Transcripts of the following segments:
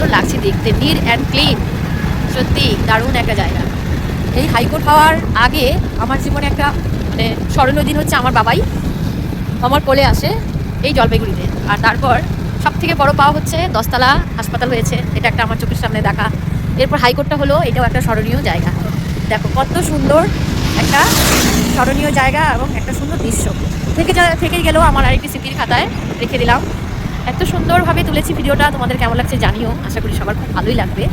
সুন্দর লাগছে দেখতে নিট অ্যান্ড ক্লিন সত্যি দারুণ একটা জায়গা। এই হাইকোর্ট হওয়ার আগে আমার জীবনে একটা মানে স্মরণীয় দিন হচ্ছে আমার বাবাই। আমার কোলে আসে এই জলপাইগুড়িতে। আর তারপর সব থেকে বড় পাওয়া হচ্ছে দশতলা হাসপাতাল হয়েছে। এটা একটা আমার চোখের সামনে দেখা। এরপর হাইকোর্টটা হলো, এটাও একটা স্মরণীয় জায়গা। দেখো, কত সুন্দর একটা স্মরণীয় জায়গা এবং একটা সুন্দর দৃশ্য। থেকে থেকে গেলেও আমার আরেকটি স্মৃতির খাতায় রেখে দিলাম। এত সুন্দরভাবে তুলেছি ভিডিওটা, তোমাদের কেমন লাগছে জানিও। আশা করি সবার খুব ভালোই লাগবে।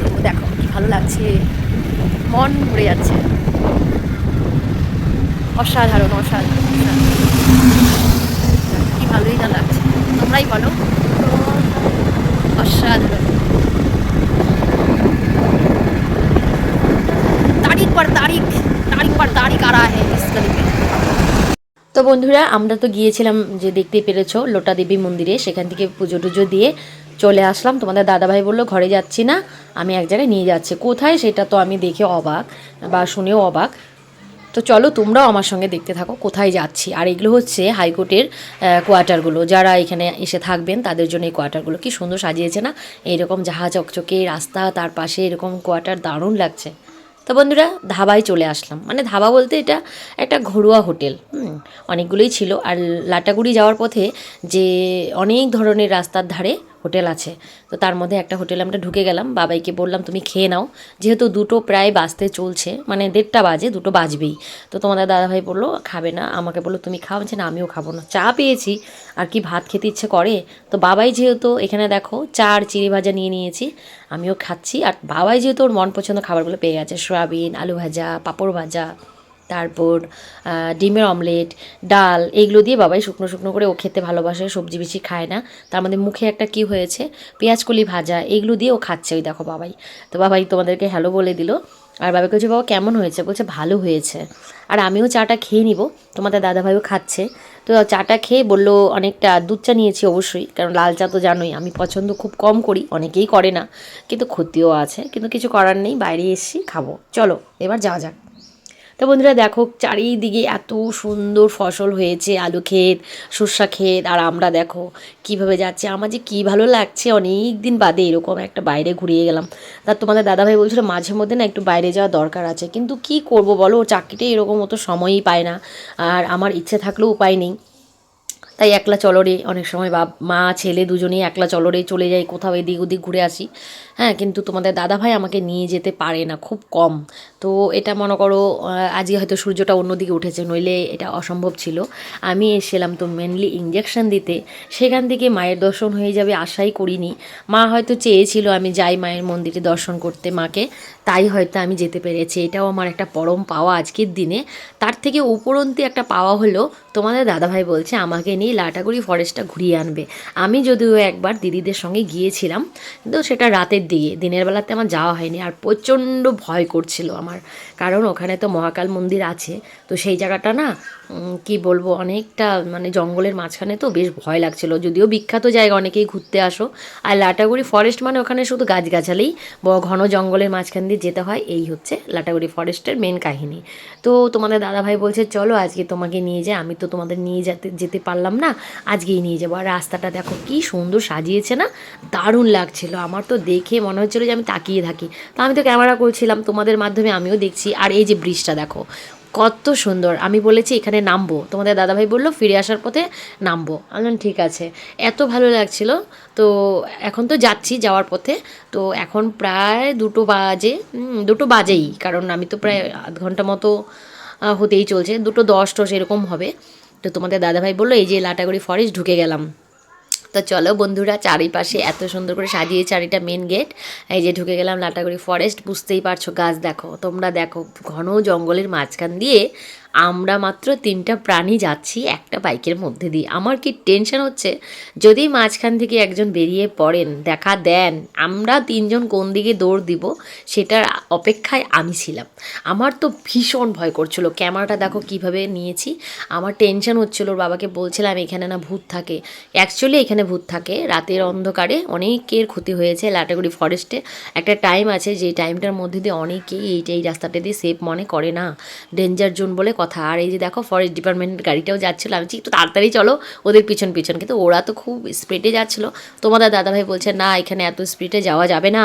তো দেখো কি ভালো লাগছে। মন ভরে যাচ্ছে। অসাধারণ অসাধারণ। কি ভালোই না লাগছে। তোমরাই বলো। অসাধারণ। তারিখ পর তারিখ তারিখ পর তারিখ আ রা হ্যায় ইস গলি মে তো বন্ধুরা, আমরা তো গিয়েছিলাম যে দেখতে পেরেছ লোটা দেবী মন্দিরে। সেখান থেকে পুজো টুজো দিয়ে চলে আসলাম। তোমাদের দাদাভাই বলল, ঘরে যাচ্ছি না, আমি এক জায়গায় নিয়ে যাচ্ছি। কোথায় সেটা তো আমি দেখে অবাক বা শুনেও অবাক। তো চলো, তোমরাও আমার সঙ্গে দেখতে থাকো, কোথায় যাচ্ছি? আর এগুলো হচ্ছে হাইকোর্টের কোয়ার্টারগুলো। যারা এখানে এসে থাকবেন, তাদের জন্য এই কোয়ার্টারগুলো। কি সুন্দর সাজিয়েছে না? এইরকম জাহা চকচকে রাস্তা, তার পাশে এরকম কোয়ার্টার দারুণ লাগছে। তো বন্ধুরা, ধাবায় চলে আসলাম। মানে ধাবা বলতে এটা একটা ঘরোয়া হোটেল অনেকগুলোই ছিল। আর লাটাগুড়ি যাওয়ার পথে যে অনেক ধরনের রাস্তার ধারে হোটেল আছে। তো তার মধ্যে একটা হোটেলে আমরা ঢুকে গেলাম, বাবাইকে বললাম, তুমি খেয়ে নাও। যেহেতু দুটো প্রায় বাজতে চলছে মানে দেড়টা বাজে, দুটো বাজবেই। তো তোমাদের দাদাভাই বলল, খাবে না। আমাকে বলল, তুমি খাও। বলছে, না, আমিও খাব না। চা পেয়েছি, আর কি ভাত খেতে ইচ্ছে করে। তো বাবাই যেহেতু এখানে দেখো চা আর চিড়ি ভাজা নিয়ে নিয়েছি, আমিও খাচ্ছি। আর বাবাই যেহেতু ওর মন পছন্দ খাবারগুলো পেয়ে গেছে, সয়াবিন, আলু ভাজা, পাঁপড় ভাজা তারপর ডিমের অমলেট, ডাল, এগুলো দিয়ে বাবাই শুকনো শুকনো করে ও খেতে ভালোবাসে, সবজি বেশি খায় না। তার মধ্যে মুখে একটা কি হয়েছে? পেঁয়াজকলি ভাজা, এগুলো দিয়ে ও খাচ্ছে ওই দেখো বাবাই। তো বাবাই তোমাদেরকে হ্যালো বলে দিল। আর বাবাকে বলছে, বাবা, কেমন হয়েছে? বলছে, ভালো হয়েছে। আর আমিও চাটা খেয়ে নিব। তোমাদের দাদাভাইও খাচ্ছে। তো চাটা খেয়ে বলল, অনেকটা দুধ চা নিয়েছি অবশ্যই, কারণ লাল চা তো জানোই, আমি পছন্দ খুব কম করি, অনেকেই করে না। কিন্তু ক্ষতিও আছে, কিন্তু কিছু করার নেই, বাইরে এসেছি খাব। চলো, এবার যাওয়া যাক। তো বন্ধুরা দেখো, চারিদিকে এত সুন্দর ফসল হয়েছে, আলু ক্ষেত, সর্ষা ক্ষেত, আর আমরা দেখো কীভাবে যাচ্ছে। আমার যে কী ভালো লাগছে অনেক দিন বাদে এরকম একটা বাইরে ঘুরিয়ে গেলাম। তার তোমাদের দাদাভাই বলছিল মাঝে মধ্যে না একটু বাইরে যাওয়া দরকার আছে। কিন্তু কি করব বলো ও চাকরিটা এরকম মতো সময়ই পায় না। আর আমার ইচ্ছে থাকলেও উপায় নেই। তাই একলা চলরে, অনেক সময় বাপ, মা, ছেলে দুজনেই একলা চলরে চলে যাই, কোথাও এদিক ওদিক ঘুরে আসি। হ্যাঁ কিন্তু তোমাদের দাদা ভাই আমাকে নিয়ে যেতে পারে না, খুব কম। তো এটা মনে করো আজকে হয়তো সূর্যটা অন্যদিকে উঠেছে, নইলে এটা অসম্ভব ছিল। আমি এসেছিলাম তো মেনলি ইঞ্জেকশন দিতে। সেখান থেকে মায়ের দর্শন হয়ে যাবে, আশাই করিনি। মা হয়তো চেয়েছিল আমি যাই মায়ের মন্দিরে দর্শন করতে মাকে। তাই হয়তো আমি যেতে পেরেছি। এটাও আমার একটা পরম পাওয়া আজকের দিনে। তার থেকে উপরন্তি একটা পাওয়া হলো, তোমাদের দাদাভাই বলছে, আমাকে নিয়ে লাটাগুড়ি ফরেস্টটা ঘুরিয়ে আনবে। আমি যদিও একবার দিদিদের সঙ্গে গিয়েছিলাম, কিন্তু সেটা রাতের দিকে, দিনের বেলাতে আমার যাওয়া হয়নি। আর প্রচণ্ড ভয় করছিল আমার, কারণ ওখানে তো মহাকাল মন্দির আছে। তো সেই জায়গাটা না কি বলব, অনেকটা মানে জঙ্গলের মাঝখানে তো বেশ ভয় লাগছিল। যদিও বিখ্যাত জায়গা, অনেকেই ঘুরতে আসো। আর লাটাগুড়ি ফরেস্ট মানে ওখানে শুধু গাছগাছালেই ঘন জঙ্গলের মাঝখান দিয়ে যেতে হয়, এই হচ্ছে লাটাগুড়ি ফরেস্টের মেন কাহিনী। তো তোমাদের দাদাভাই বলছে, চলো আজকে তোমাকে নিয়ে যায় আমি তো তোমাদের নিয়ে যেতে যেতে পারলাম না, আজকেই নিয়ে যাব। আর রাস্তাটা দেখো কি সুন্দর সাজিয়েছে না, দারুণ লাগছিল। আমার তো দেখে মনে হচ্ছিল যে আমি তাকিয়ে থাকি। তো আমি তো ক্যামেরা করছিলাম, তোমাদের মাধ্যমে আমিও দেখছি। আর এই যে ব্রিজটা দেখো কত সুন্দর। আমি বলেছি এখানে নামবো। তোমাদের দাদাভাই বলল ফিরে আসার পথে নামবো। আমি ঠিক আছে। এত ভালো লাগছিল। তো এখন তো যাচ্ছি যাওয়ার পথে। তো এখন প্রায় দুটো বাজে দুটো বাজেই। কারণ আমি তো প্রায় আধ ঘণ্টা মতো হতেই চলছে। দুটো দশ টস এরকম হবে। তো তোমাদের দাদাভাই বলল এই যে লাটাগুড়ি ফরেস্ট ঢুকে গেলাম। তো চলো বন্ধুরা, চারিপাশে এত সুন্দর করে সাজিয়ে চারিটা মেন গেট এই যে ঢুকে গেলাম লাটাগুড়ি ফরেস্ট বুঝতেই পারছ গাছ দেখো, তোমরা দেখো ঘন জঙ্গলের মাঝখান দিয়ে আমরা মাত্র তিনটা প্রাণী যাচ্ছি একটা বাইকের মধ্যে দিয়ে। আমার কি টেনশন হচ্ছে? যদি মাঝখান থেকে একজন বেরিয়ে পড়েন, দেখা দেন, আমরা তিনজন কোন দিকে দৌড় দিব সেটার অপেক্ষায় আমি ছিলাম। আমার তো ভীষণ ভয় করছিল। ক্যামেরাটা দেখো কীভাবে নিয়েছি। আমার টেনশন হচ্ছিল, ওর বাবাকে বলছিলাম, এখানে না ভূত থাকে। অ্যাকচুয়ালি এখানে ভূত থাকে। রাতের অন্ধকারে অনেকের ক্ষতি হয়েছে লাটাগুড়ি ফরেস্টে একটা টাইম আছে, যে টাইমটার মধ্যে দিয়ে অনেকেই এই এই রাস্তাটা দিয়ে সেফ মনে করে না। ডেঞ্জার জোন বলে কথা। আর এই যে দেখো ফরেস্ট ডিপার্টমেন্টের গাড়িটাও যাচ্ছিল। আমি একটু তাড়াতাড়ি চলো, ওদের পিছন পিছন। কিন্তু ওরা তো খুব স্পিডে যাচ্ছিল। তোমাদের দাদাভাই বলছে, না, এখানে এত স্পিডে যাওয়া যাবে না।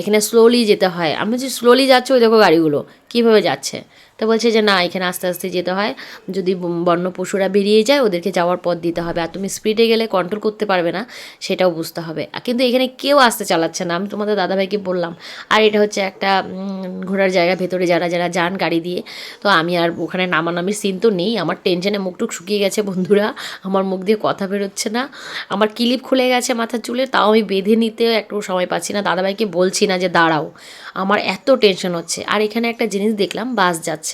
এখানে স্লোলি যেতে হয়। আমি যে স্লোলি যাচ্ছে ওই দেখো গাড়িগুলো। কীভাবে যাচ্ছে? তো বলছে যে, না, এখানে আস্তে আস্তে যেতে হয়। যদি বন্য পশুরা বেরিয়ে যায়, ওদেরকে যাওয়ার পথ দিতে হবে। আর তুমি স্পিডে গেলে কন্ট্রোল করতে পারবে না, সেটাও বুঝতে হবে। কিন্তু এখানে কেউ আসতে চালাচ্ছে না। আমি তোমাদের দাদাভাইকে বললাম। আর এটা হচ্ছে একটা ঘোরার জায়গা ভেতরে যারা যারা যান গাড়ি দিয়ে, তো আমি আর ওখানে নামানামির সিন তো নেই। আমার টেনশনে মুখটুক শুকিয়ে গেছে, বন্ধুরা। আমার মুখ দিয়ে কথা বেরোচ্ছে না। আমার কিলিপ খুলে গেছে মাথার চুলে, তাও আমি বেঁধে নিতে একটু সময় পাচ্ছি না। দাদাভাইকে বলছি না যে, দাঁড়াও। আমার এত টেনশন হচ্ছে। আর এখানে একটা জিনিস দেখলাম, বাস যাচ্ছে।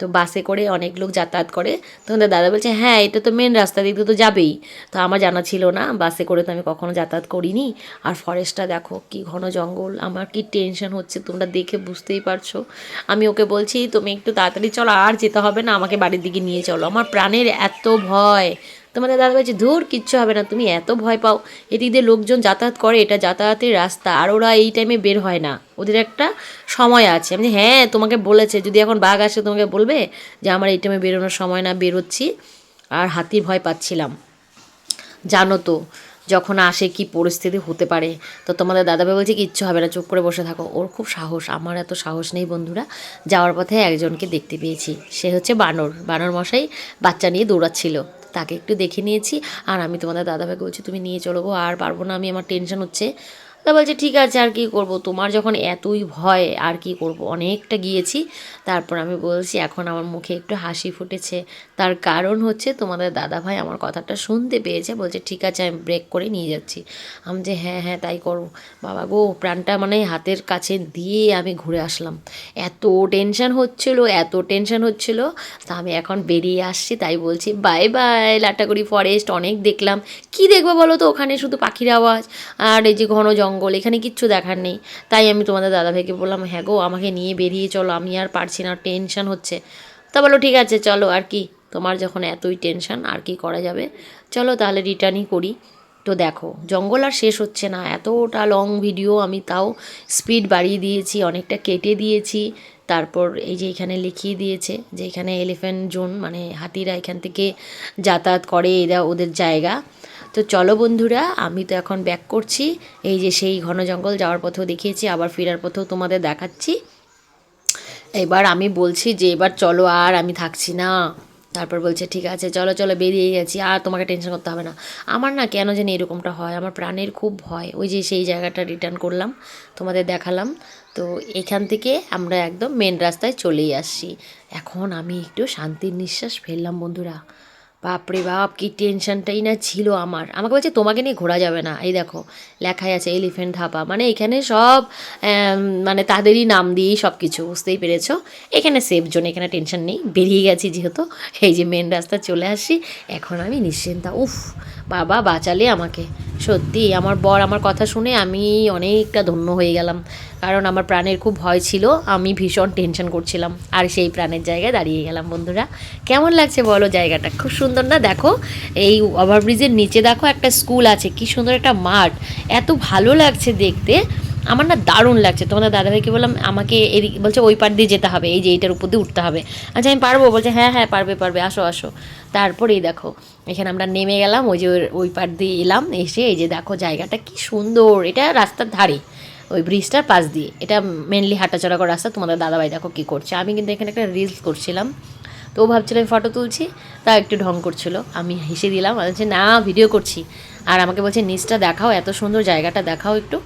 তো বাসে করে অনেক লোক যাতায়াত করে। তখন দাদা বলছে হ্যাঁ এটা তো মেন রাস্তা দিয়ে তো যাবেই। তো আমার জানা ছিল না, বাসে করে তো আমি কখনো যাতায়াত করিনি। আর ফরেস্টটা দেখো, কি ঘন জঙ্গল, আমার কি টেনশন হচ্ছে তোমরা দেখে বুঝতেই পারছ। আমি ওকে বলছি, তুমি একটু তাড়াতাড়ি চলো, আর যেতে হবে না, আমাকে বাড়ির দিকে নিয়ে চলো। আমার প্রাণের এত ভয় তোমাদের দাদা বলছে, ধুর, কিচ্ছু হবে না, তুমি এত ভয় পাও। এদিক দিয়ে লোকজন যাতায়াত করে, এটা যাতায়াতের রাস্তা, আর ওরা এই টাইমে বের হয় না। ওদের একটা সময় আছে। আমি হ্যাঁ তোমাকে বলেছে, যদি এখন বাঘ আসে, তোমাকে বলবে যে, আমার এই টাইমে বেরোনোর সময় না, বেরোচ্ছি। আর হাতির ভয় পাচ্ছিলাম। জানো তো, যখন আসে কি পরিস্থিতি হতে পারে, তো তোমাদের দাদাভাই বলছে কি কিচ্ছু হবে না, চুপ করে বসে থাকো। ওর খুব সাহস, আমার এত সাহস নেই, বন্ধুরা। যাওয়ার পথে একজনকে দেখতে পেয়েছি। সে হচ্ছে বানর। বানর মশাই বাচ্চা নিয়ে দৌড়াচ্ছিল। তাকে একটু দেখে নিয়েছি। আর আমি তোমাদের দাদাভাইকে বলছি, তুমি নিয়ে চলো গো, আর পারব না, আমি, আমার টেনশন হচ্ছে। তা বলছে, ঠিক আছে, আর কি করব? তোমার যখন এতই ভয়, আর কি করব? অনেকটা গিয়েছি। তারপর আমি বলছি, এখন আমার মুখে একটু হাসি ফুটেছে। তার কারণ হচ্ছে তোমাদের দাদা ভাই আমার কথাটা শুনতে পেয়েছে। বলছে, ঠিক আছে, আমি ব্রেক করে নিয়ে যাচ্ছি। আমি যে হ্যাঁ হ্যাঁ তাই করো বাবা গো, প্রাণটা মানে হাতের কাছে দিয়ে আমি ঘুরে আসলাম। এত টেনশন হচ্ছিল, এত টেনশন হচ্ছিল, তা আমি এখন বেরিয়ে আসছি, তাই বলছি, বাই বাই, লাটাগুড়ি ফরেস্ট অনেক দেখলাম। কি দেখব বলো তো, ওখানে শুধু পাখির আওয়াজ, আর এই যে ঘন জঙ্গল এখানে কিচ্ছু দেখার নেই। তাই আমি তোমাদের দাদাভাইকে বললাম হ্যাঁ গো, আমাকে নিয়ে বেরিয়ে চলো, আমি আর পারছি না, টেনশন হচ্ছে। তা বলো, ঠিক আছে, চলো, আর কি? তোমার যখন এতই টেনশন, আর কি করা যাবে? চলো তাহলে রিটার্নই করি। তো দেখো, জঙ্গল আর শেষ হচ্ছে না। এতটা লং ভিডিও আমি তাও স্পিড বাড়িয়ে দিয়েছি, অনেকটা কেটে দিয়েছি। তারপর এই যে এখানে লিখিয়ে দিয়েছে যে এখানে এলিফ্যান্ট জোন মানে হাতিরা এখান থেকে যাতায়াত করে, এরা ওদের জায়গা। তো চলো বন্ধুরা, আমি তো এখন ব্যাক করছি। এই যে সেই ঘন জঙ্গল যাওয়ার পথেও দেখিয়েছি, আবার ফেরার পথেও তোমাদের দেখাচ্ছি। এবার আমি বলছি যে, এবার চলো আর আমি থাকছি না। তারপর বলছে, ঠিক আছে, চলো চলো, বেরিয়ে গেছি, আর তোমাকে টেনশন করতে হবে না। আমার না কেন যেন এরকমটা হয়, আমার প্রাণের খুব ভয়। ওই যে সেই জায়গাটা রিটার্ন করলাম, তোমাদের দেখালাম। তো এখান থেকে আমরা একদম মেন রাস্তায় চলেই আসছি। এখন আমি একটু শান্তির নিঃশ্বাস ফেললাম, বন্ধুরা। বাপরে বাপ, কি টেনশনটাই না ছিল আমার। আমাকে বলছে, তোমাকে নিয়ে ঘোরা যাবে না। এই দেখো, লেখাই আছে এলিফেন্ট হাপা। মানে এখানে সব মানে তাদেরই নাম দিয়েই সব কিছু বুঝতেই পেরেছ? এখানে সেফ জোন এখানে টেনশন নেই। বেরিয়ে গেছি যেহেতু, এই যে মেন রাস্তা চলে আসি। এখন আমি নিশ্চিন্তা, উফ, বাবা বাঁচালে আমাকে। সত্যি, আমার বর আমার কথা শুনে আমি অনেকটা ধন্য হয়ে গেলাম। কারণ আমার প্রাণের খুব ভয় ছিল, আমি ভীষণ টেনশন করছিলাম। আর সেই প্রাণের জায়গায় দাঁড়িয়ে গেলাম, বন্ধুরা। কেমন লাগছে বলো জায়গাটা? খুব সুন্দর না? দেখো, এই ওভারব্রিজের নিচে দেখো একটা স্কুল আছে, কি সুন্দর একটা মাঠ। এত ভালো লাগছে দেখতে। আমার না দারুণ লাগছে। তোমাদের দাদাভাইকে বললাম, আমাকে এদিক বলছে, ওই পার দিয়ে যেতে হবে। এই যে এইটার উপর দিয়ে উঠতে হবে। আচ্ছা আমি পারব? বলছে হ্যাঁ হ্যাঁ পারবে পারবে। আসো আসো। তারপরেই দেখো, এখানে আমরা নেমে গেলাম, ওই যে ওই পার দিয়ে এলাম, এসে এই যে দেখো জায়গাটা কি সুন্দর। এটা রাস্তার ধারে, ওই ব্রিজটার পাশ দিয়ে। এটা মেনলি হাঁটাচড়া করা রাস্তা। তোমাদের দাদাভাই দেখো কী করছে। আমি কিন্তু এখানে একটা রিলস করছিলাম। তো ও ভাবছিল আমি ফটো তুলছি, তা একটু ঢং করছিল। আমি হেসে দিলাম আর বলছে, না ভিডিও করছি। আর আমাকে বলছে, নিচটা দেখাও, এত সুন্দর জায়গাটা দেখাও একটু।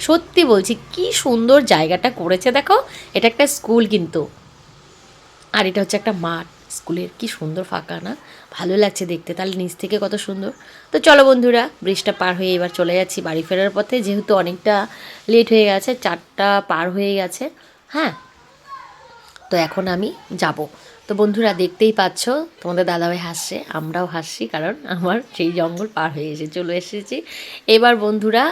সত্যি বলছি, কি সুন্দর জায়গাটা করেছে দেখো, এটা একটা স্কুল কিন্তু। আর এটা হচ্ছে একটা মাঠ, স্কুলের কি সুন্দর ফাঁকা না? ভালো লাগছে দেখতে, তাহলে নিচ থেকে কত সুন্দর। তো চলো বন্ধুরা, ব্রিজটা পার হয়ে এবার চলে যাচ্ছি বাড়ি ফেরার পথে, যেহেতু অনেকটা লেট হয়ে গেছে, চারটা পার হয়ে গেছে হ্যাঁ? তো এখন আমি যাব। তো বন্ধুরা দেখতেই পাচ্ছ, তোমাদের দাদাভাই হাসছে, আমরাও হাসছি কারণ আমার সেই জঙ্গল পার হয়ে এসে চলে এসেছি। এবার বন্ধুরা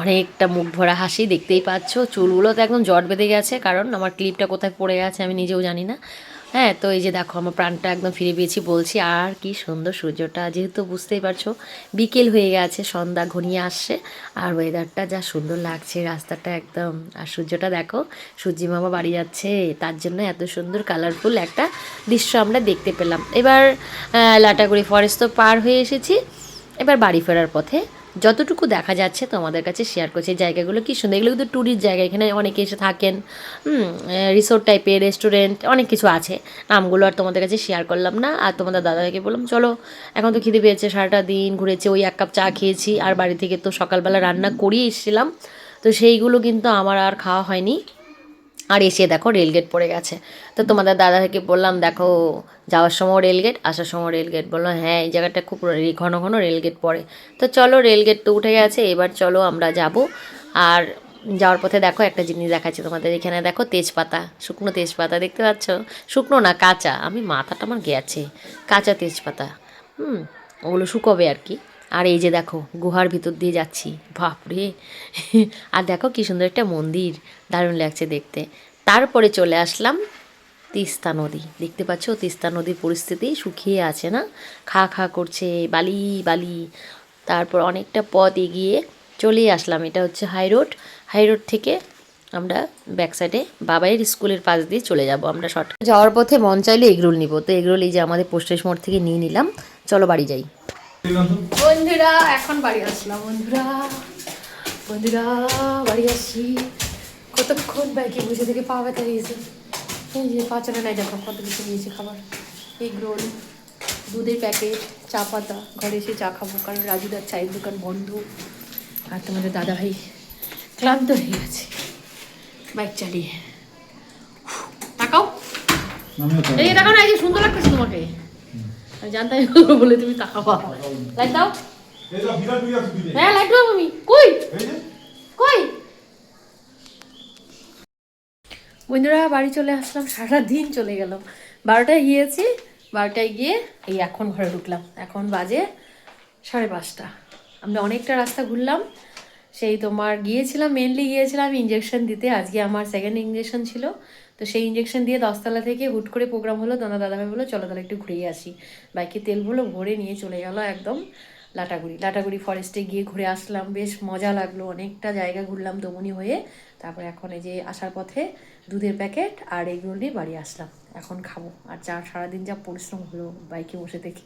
অনেকটা মুখ ভরা হাসি দেখতেই পাচ্ছ, চুলগুলো তো একদম জট বেঁধে গেছে, কারণ আমার ক্লিপটা কোথায় পড়ে গেছে আমি নিজেও জানি না। হ্যাঁ তো এই যে দেখো, আমার প্রাণটা একদম ফিরে পেয়েছি বলছি, আর কি সুন্দর সূর্যটা, যেহেতু বুঝতেই পারছ, বিকেল হয়ে গেছে, সন্ধ্যা ঘনিয়ে আসছে, আর ওয়েদারটা যা সুন্দর লাগছে, রাস্তাটা একদম, আর সূর্যটা দেখো, সূর্যি মামা বাড়ি যাচ্ছে, তার জন্য এত সুন্দর কালারফুল একটা দৃশ্য আমরা দেখতে পেলাম। এবার লাটাগুড়ি ফরেস্ট তো পার হয়ে এসেছি, এবার বাড়ি ফেরার পথে যতটুকু দেখা যাচ্ছে তোমাদের কাছে শেয়ার করছি জায়গাগুলো কী সুন্দর? এগুলো কিন্তু ট্যুরিস্ট জায়গা, এখানে অনেকে এসে থাকেন রিসোর্ট টাইপের রেস্টুরেন্ট অনেক কিছু আছে। নামগুলো আর তোমাদের কাছে শেয়ার করলাম না, আর তোমাদের দাদাকে বললাম, চলো, এখন তো খিদে পেয়েছে, সারাটা দিন ঘুরেছে, ওই এক কাপ চা খেয়েছি, আর বাড়ি থেকে তো সকালবেলা রান্না করিয়ে এসেছিলাম। তো সেইগুলো কিন্তু আমার আর খাওয়া হয়নি। আর এসে দেখো রেলগেট পড়ে গেছে। তো তোমাদের দাদাকে বললাম, দেখো, যাওয়ার সময় রেলগেট আসার সময় রেলগেট বলল হ্যাঁ এই জায়গাটা খুব ঘন ঘন রেলগেট পড়ে। তো চলো রেলগেট তো উঠে গেছে, এবার চলো আমরা যাব। আর যাওয়ার পথে দেখো একটা জিনিস দেখাচ্ছি তোমাদের এখানে, দেখো তেজপাতা, শুকনো তেজপাতা দেখতে পাচ্ছ? শুকনো না, কাঁচা। আমি মাথাটা আমার গেছে। কাঁচা তেজপাতা। হুম, ওগুলো শুকোবে আর কি। আর এই যে দেখো, গুহার ভিতর দিয়ে যাচ্ছি। বাপরে। আর দেখো কি সুন্দর একটা মন্দির, দারুণ লাগছে দেখতে। তারপরে চলে আসলাম তিস্তা নদী। দেখতে পাচ্ছ, তিস্তা নদীর পরিস্থিতি শুকিয়ে আছে না? খা খা করছে, বালি বালি। তারপর অনেকটা পথ এগিয়ে চলেই আসলাম। এটা হচ্ছে হাই রোড। হাই রোড থেকে আমরা ব্যাক সাইডে বাবাইয়ের স্কুলের পাশ দিয়ে চলে যাব। আমরা শর্ট যাওয়ার পথে মন চাইলে এগরোল নিব। তো এগরোল এই যে আমাদের পোস্টেশ মোড় থেকে নিয়ে নিলাম। চলো বাড়ি যাই। বন্ধুরা এখন বাড়ি আসলাম বন্ধুরা। বন্ধুরা বাড়ি আসছি। কতক্ষণ বাইকে বসে থেকে পা ব্যথা গিয়েছে এই যে পাঁচটা নাই দেখো কত কিছু নিয়েছে খাবার। এগ রোল দুধের প্যাকেট চা পাতা। ঘরে এসে চা খাব কারণ রাজুদার চায়ের দোকান বন্ধ। আর তোমাদের দাদা ভাই ক্লান্ত হয়ে গেছে। বাইক চালিয়ে। তাকাও। এই দেখো না এই যে সুন্দর লাগতেছে তোমাকে। জানতাম বলে তুমি তাকাবা। লাইট দাও। হ্যাঁ লাইট দাও আমি কই? কই? বন্ধুরা, বাড়ি চলে আসলাম সারা দিন চলে গেলাম। বারোটায় গিয়েছি, বারোটায় গিয়ে এই এখন ঘরে ঢুকলাম। এখন বাজে সাড়ে পাঁচটা। আমরা অনেকটা রাস্তা ঘুরলাম। সেই তোমার গিয়েছিলাম মেনলি গিয়েছিলাম ইঞ্জেকশন দিতে। আজকে আমার সেকেন্ড ইঞ্জেকশন ছিল। তো সেই ইঞ্জেকশন দিয়ে দশতলা থেকে হুট করে প্রোগ্রাম হলো দাদা দাদাভাই বলল, চলো তাহলে একটু ঘুরেই আসি। বাইকে তেলগুলো ভরে নিয়ে চলে গেল একদম লাটাগুড়ি। লাটাগুড়ি ফরেস্টে গিয়ে ঘুরে আসলাম, বেশ মজা লাগল। অনেকটা জায়গা ঘুরলাম দমনি হয়ে। তারপরে এখন এই যে আসার পথে দুধের প্যাকেট আর এগুলো নিয়ে বাড়ি আসলাম। এখন খাব। আর যা সারাদিন যা পরিশ্রম হলো বাইকে বসে থেকে।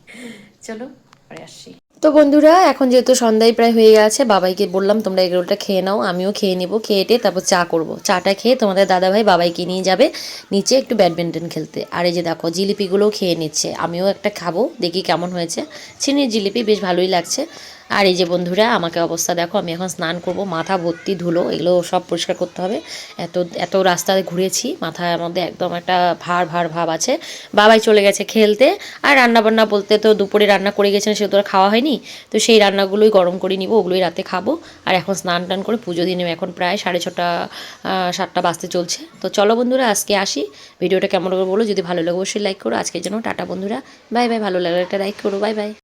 চলো, পরে আসছি। তো বন্ধুরা, এখন যেহেতু সন্ধ্যায় প্রায় হয়ে গেছে, বাবাইকে বললাম, তোমরা এগুলোটা খেয়ে নাও, আমিও খেয়ে নেব, খেয়ে টেয়ে তারপর চা করব। চাটা খেয়ে তোমাদের দাদাভাই বাবাইকে নিয়ে যাবে, নিচে একটু ব্যাডমিন্টন খেলতে। আর এই যে দেখো, জিলিপিগুলোও খেয়ে নিচ্ছে। আমিও একটা খাব, দেখি কেমন হয়েছে। চিনির জিলিপি বেশ ভালোই লাগছে। আর এই যে বন্ধুরা, আমাকে অবস্থা দেখো, আমি এখন স্নান করব, মাথা ভর্তি ধুলো, এগুলো সব পরিষ্কার করতে হবে। এত এত রাস্তায় ঘুরেছি, মাথার মধ্যে একদম একটা ভার ভার ভাব আছে। বাবাই চলে গেছে খেলতে, আর রান্না বান্না বলতে তো দুপুরে রান্না করে গেছেন, সেহেতু আর খাওয়া হয়নি। তো সেই রান্নাগুলোই গরম করে নিব, ওগুলোই রাতে খাব। আর এখন স্নান টান করে পুজো দিয়ে এখন প্রায় সাড়ে ছটা সাতটা বাজতে চলছে। তো চলো বন্ধুরা, আজকে আসি। ভিডিওটা কেমন করে বলো, যদি ভালো লাগে অবশ্যই লাইক করো। আজকের জন্য টাটা বন্ধুরা। বাই বাই, ভালো লাগলে একটা লাইক করো। Bye bye.